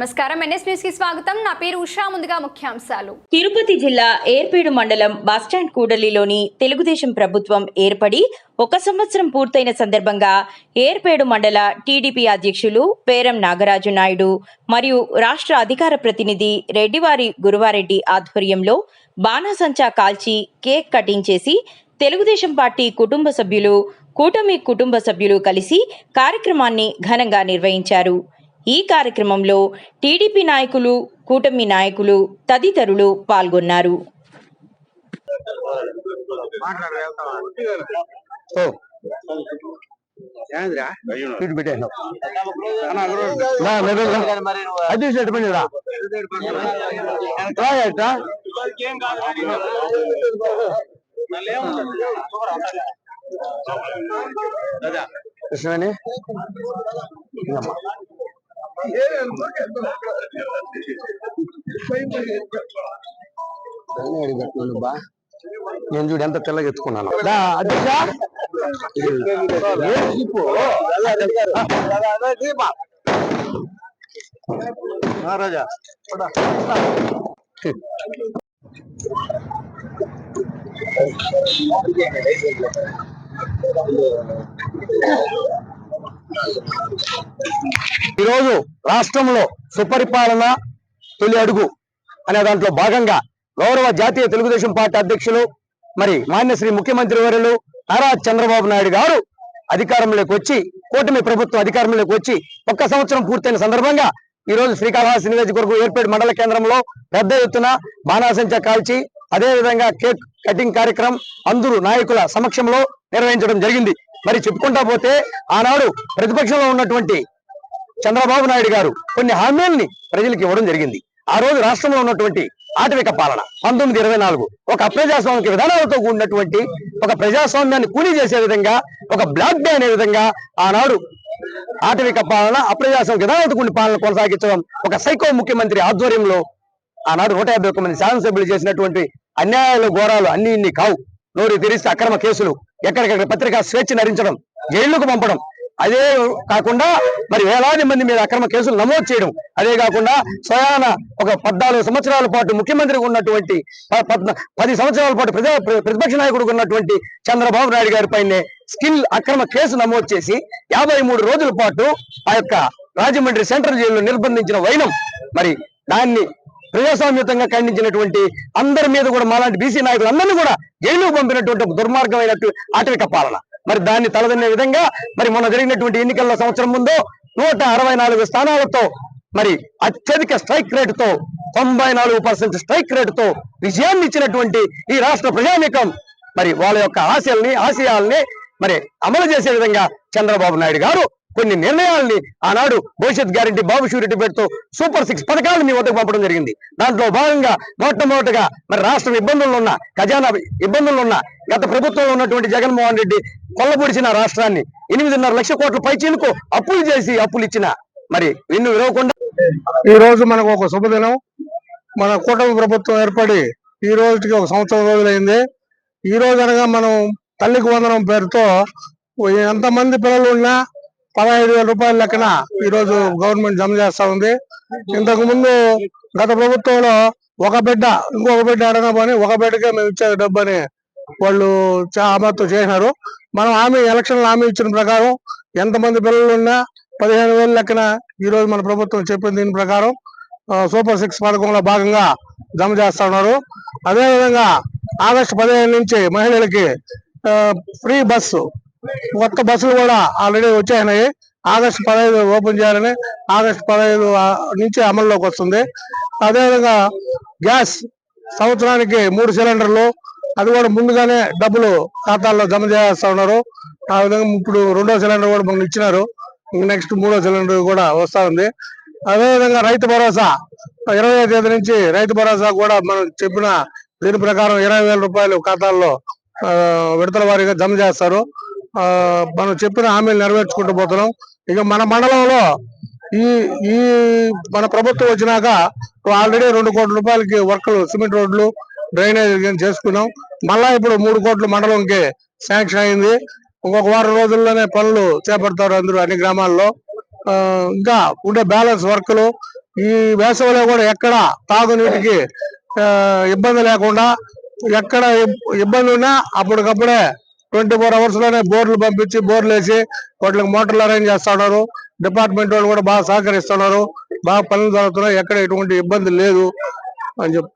నమస్కారం. ఎన్ఎస్ న్యూస్కి స్వాగతం. నా పేరు ఉషా. ముందుగా ముఖ్యాంశాలు. తిరుపతి జిల్లా ఏర్పేడు మండలం బస్టాండ్ కూడలిలోని తెలుగుదేశం ప్రభుత్వం ఏర్పడి ఒక సంవత్సరం పూర్తయిన సందర్భంగా ఏర్పేడు మండల టీడీపీ అధ్యక్షులు పేరం నాగరాజు నాయుడు మరియు రాష్ట్ర అధికార ప్రతినిధి రెడ్డివారి గురువారెడ్డి ఆధ్వర్యంలో బాణాసంచా కాల్చి కేక్ కటింగ్ చేసి తెలుగుదేశం పార్టీ కుటుంబ సభ్యులు కూటమి కుటుంబ సభ్యులు కలిసి కార్యక్రమాన్ని ఘనంగా నిర్వహించారు. ఈ కార్యక్రమంలో టీడీపీ నాయకులు కూటమి నాయకులు తదితరులు పాల్గొన్నారు? కృష్ణవేణి ఇంకమ్మా. అన్నీ అడిగి పెట్టుకోండి బా నేను చూడు ఎంత తెల్లగా ఎత్తుకున్నాను? మహారాజా ఈరోజు రాష్ట్రంలో సుపరిపాలన తొలి అడుగు అనే దాంట్లో భాగంగా గౌరవ జాతీయ తెలుగుదేశం పార్టీ అధ్యక్షులు మరి మాన్య శ్రీ ముఖ్యమంత్రి వర్యులు నారా చంద్రబాబు నాయుడు గారు అధికారంలోకి వచ్చి కూటమి ప్రభుత్వం అధికారంలోకి వచ్చి ఒక్క సంవత్సరం పూర్తయిన సందర్భంగా ఈ రోజు శ్రీకాళహస్తి నియోజకవర్గం ఏర్పేట మండల కేంద్రంలో పెద్ద ఎత్తున బాణాసంచ కాల్చి అదే విధంగా కేక్ కటింగ్ కార్యక్రమం అందరూ నాయకుల సమక్షంలో నిర్వహించడం జరిగింది. మరి చెప్పుకుంటా పోతే ఆనాడు ప్రతిపక్షంలో ఉన్నటువంటి చంద్రబాబు నాయుడు గారు కొన్ని హామీల్ని ప్రజలకు ఇవ్వడం జరిగింది. ఆ రోజు రాష్ట్రంలో ఉన్నటువంటి ఆటవిక పాలన పంతొమ్మిది ఇరవై నాలుగు ఒక అప్రజాస్వామిక విధానాలతో కూడినటువంటి ఒక ప్రజాస్వామ్యాన్ని కూలీ చేసే విధంగా ఒక బ్లాక్ డే అనే విధంగా ఆనాడు ఆటవిక పాలన అప్రజాస్వామిక విధానాలతో కూడిన పాలన కొనసాగించడం ఒక సైకో ముఖ్యమంత్రి ఆధ్వర్యంలో ఆనాడు నూట యాభై ఒక్క మంది శాసనసభ్యులు చేసినటువంటి అన్యాయాలు ఘోరాలు అన్ని ఇన్ని కావు. నోరు తెరిస్తే అక్రమ కేసులు ఎక్కడికక్కడ పత్రికా స్వేచ్ఛ నరించడం జైళ్ళకు పంపడం. అదే కాకుండా మరి వేలాది మంది మీద అక్రమ కేసులు నమోదు చేయడం. అదే కాకుండా స్వయాన ఒక పద్నాలుగు సంవత్సరాల పాటు ముఖ్యమంత్రిగా ఉన్నటువంటి ప- పద్న- పది సంవత్సరాల పాటు ప్రజా ప్రతిపక్ష నాయకుడు ఉన్నటువంటి చంద్రబాబు నాయుడు గారి పైన స్కిల్ అక్రమ కేసు నమోదు చేసి యాభై మూడు రోజుల పాటు ఆ యొక్క రాజమండ్రి సెంట్రల్ జైల్లో నిర్బంధించిన వైనం. మరి దాన్ని ప్రజాస్వామ్యుతంగా ఖండించినటువంటి అందరి మీద కూడా మాలాంటి బీసీ నాయకులు అందరినీ కూడా జైలుకు పంపినటువంటి ఒక దుర్మార్గమైనట్టు ఆటవిక పాలన. మరి దాన్ని తలదన్నే విధంగా మరి మొన్న జరిగినటువంటి ఎన్నికల్లో సంవత్సరం ముందు నూట అరవై నాలుగు స్థానాలతో మరి అత్యధిక స్ట్రైక్ రేటుతో తొంభై నాలుగు పర్సెంట్ స్ట్రైక్ రేటుతో విజయాన్ని ఇచ్చినటువంటి ఈ రాష్ట్ర ప్రజానీకం మరి వాళ్ళ యొక్క ఆశయాల్ని ఆశయాల్ని మరి అమలు చేసే విధంగా చంద్రబాబు నాయుడు గారు కొన్ని నిర్ణయాల్ని ఆనాడు భవిష్యత్ గ్యారంటీ బాబు షూరిటీ పేరుతో సూపర్ సిక్స్ పథకాలను మీ వద్దకు పంపడం జరిగింది. దాంట్లో భాగంగా మొట్టమొదటిగా మరి రాష్ట్రం ఇబ్బందుల్లో ఉన్న ఖజానా ఇబ్బందుల్లో ఉన్న గత ప్రభుత్వంలో ఉన్నటువంటి జగన్మోహన్ రెడ్డి కొల్లబొడిచిన రాష్ట్రాన్ని ఎనిమిదిన్నర లక్ష కోట్ల పైచీలకు అప్పులు చేసి అప్పులు ఇచ్చిన. మరి విన్ను విరవకుండా ఈ రోజు మనకు ఒక శుభదినం. మన కూటమి ప్రభుత్వం ఏర్పడి ఈ రోజుకి ఒక సంవత్సరం రోజులైంది. ఈ రోజు అనగా మనం తల్లికి వందనం పేరుతో ఎంతమంది పిల్లలు ఉన్నా పదహైదు వేల రూపాయల లెక్కన ఈ రోజు గవర్నమెంట్ జమ చేస్తా ఉంది. ఇంతకు ముందు గత ప్రభుత్వంలో ఒక బిడ్డ ఇంకొక బిడ్డ అడగా పోని ఒక బిడ్డకే మేము ఇచ్చే డబ్బు అని వాళ్ళు చాలా అమర్తో చేసినారు. మనం హామీ ఎలక్షన్ హామీ ఇచ్చిన ప్రకారం ఎంతమంది పిల్లలు ఉన్నా పదిహేను వేల లెక్కన ఈ రోజు మన ప్రభుత్వం చెప్పిన దీని ప్రకారం సూపర్ సిక్స్ పథకంలో భాగంగా జమ చేస్తా ఉన్నారు. అదేవిధంగా ఆగస్టు పదిహేను నుంచి మహిళలకి ఫ్రీ బస్సు కొత్త బస్సులు కూడా ఆల్రెడీ వచ్చాయి ఆగస్టు పదహైదు ఓపెన్ చేయాలని ఆగస్టు పదహైదు నుంచి అమల్లోకి వస్తుంది. అదేవిధంగా గ్యాస్ సంవత్సరానికి మూడు సిలిండర్లు అది కూడా ముందుగానే డబ్బులు ఖాతాల్లో జమ చేస్తా ఉన్నారు. ఆ విధంగా ఇప్పుడు రెండో సిలిండర్ కూడా మనకు ఇచ్చినారు. నెక్స్ట్ మూడో సిలిండర్ కూడా వస్తా ఉంది. అదేవిధంగా రైతు భరోసా ఇరవై తేదీ నుంచి రైతు భరోసా కూడా మనం చెప్పిన దీని ప్రకారం ఇరవై వేల రూపాయలు ఖాతాల్లో విడతల వారీగా జమ చేస్తారు. మనం చెప్పిన హామీలు నెరవేర్చుకుంటూ పోతున్నాం. ఇక మన మండలంలో ఈ ఈ మన ప్రభుత్వం వచ్చినాక ఆల్రెడీ రెండు కోట్ల రూపాయలకి వర్క్లు సిమెంట్ రోడ్లు డ్రైనేజ్ చేసుకున్నాం. మళ్ళా ఇప్పుడు మూడు కోట్ల మండలంకి శాంక్షన్ అయింది. ఇంకొక వారం రోజుల్లోనే పనులు చేపడతారు అందరూ అన్ని గ్రామాల్లో. ఇంకా ఉండే బ్యాలెన్స్ వర్కులు ఈ వేసవిలో కూడా ఎక్కడ తాగునీటికి ఇబ్బంది లేకుండా ఎక్కడ ఇబ్బంది ఉన్నా అప్పటికప్పుడే ట్వంటీ ఫోర్ అవర్స్లోనే బోర్లు పంపించి బోర్లు వేసి వాటికి మోటార్లు అరేంజ్ చేస్తున్నారు డిపార్ట్మెంట్ వాళ్ళు కూడా బాగా సహకరిస్తున్నారు. బాగా పనులు జరుగుతున్నాయి. ఎక్కడ ఎటువంటి ఇబ్బంది లేదు అని చెప్పి